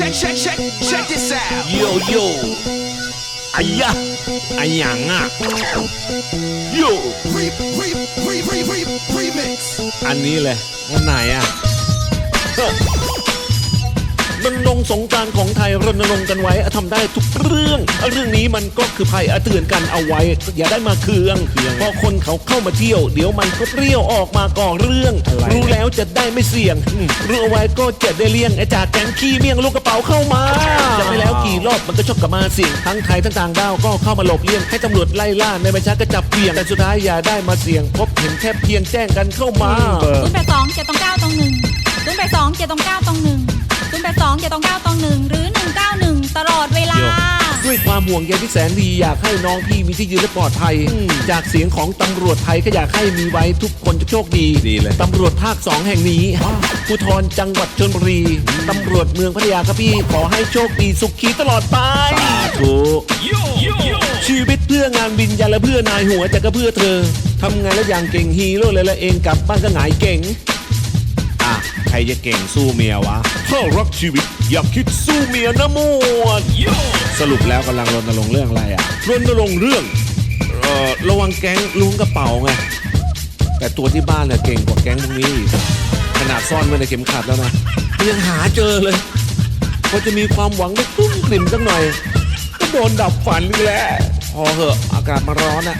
check, check, check, check this out. โยโย่อายะอะหยังอะโย Re, re, re, re, re, remix. อันนี้เลยอันไหนอะ เฮ้อรณรงค์สงกรารของไทยรณรงค์กันไว้ทำได้ทุกเรื่อง เรื่องนี้มันก็คือภัยเตือนกันเอาไว้ อย่าได้มาเคืองเพราะคนเขาเข้ามาเที่ยว เดี๋ยวมันก็เปรี้ยวออกมาก่อเรื่อง รู้แล้วจะได้ไม่เสี่ยงอืมรู้เอาไว้ก็จะได้เลี่ยงไอ้จากแก๊งขี้เมี่ยงลูกกระเป๋าเข้ามาจะไปแล้วกี่รอบมันก็ชกกลับมาเสี่ยงทั้งไทยทั้งต่างด้าวก็เข้ามาหลบเลี่ยงให้ตำรวจไล่ล่าในไม่ช้าก็จับเพียงแต่สุดท้ายอย่าได้มาเสี่ยง พบเห็นแค่เพียงแจ้งกันเข้ามาศูนย์แปดสองเจ็ดตองเก้าตองหนึ่งศูนย์แปดสองเจ็ดตองเก้าตองหนึ่ง ศูนย์แปดสองเจ็ดตองเก้าตองหนึ่งหรือหนึ่งเก้าหนึ่งตลอดเวลา ด้วยความห่วงใยที่แสนดีอยากให้น้องพี่มีที่ยืนและปลอดภัย จากเสียงของตำรวจไทยก็อยากให้มีไว้ทุกคนจะโชคดีดีเลย ตำรวจภาคสองแห่งนี้ภูธรจังหวัดชลบุรี ตำรวจเมืองพัทยาครับพี่ ขอให้โชคดีสุขีตลอดไปถูกชีวิตเพื่องานวินยันและเพื่อนายหัวแต่ก็เพื่อเธอทำงานแล้วอย่างเก่งฮีโร่เลยและเองกลับบ้านก็หงายเก่งอะ ใครจะเก่งสู้เมียวะถ้ารักชีวิตอย่าคิดสู้เมียนะมวดสรุปแล้วกำลังรณรงค์เรื่องอะไรอะรณรงค์เรื่องเอ่อระวังแก๊งล้วงกระเป๋าไงแต่ตัวที่บ้านเนี่ยเก่งกว่าแก๊งพวกนี้อีกขนาดซ่อนไว้ในเข็มขัดแล้วนะยังหาเจอเลยพอจะมีความหวังได้กลุ้มกลิ่มสักหน่อยก็โดนดับฝันอีกแล้วพอเหอะอากาศมาร้อนอะ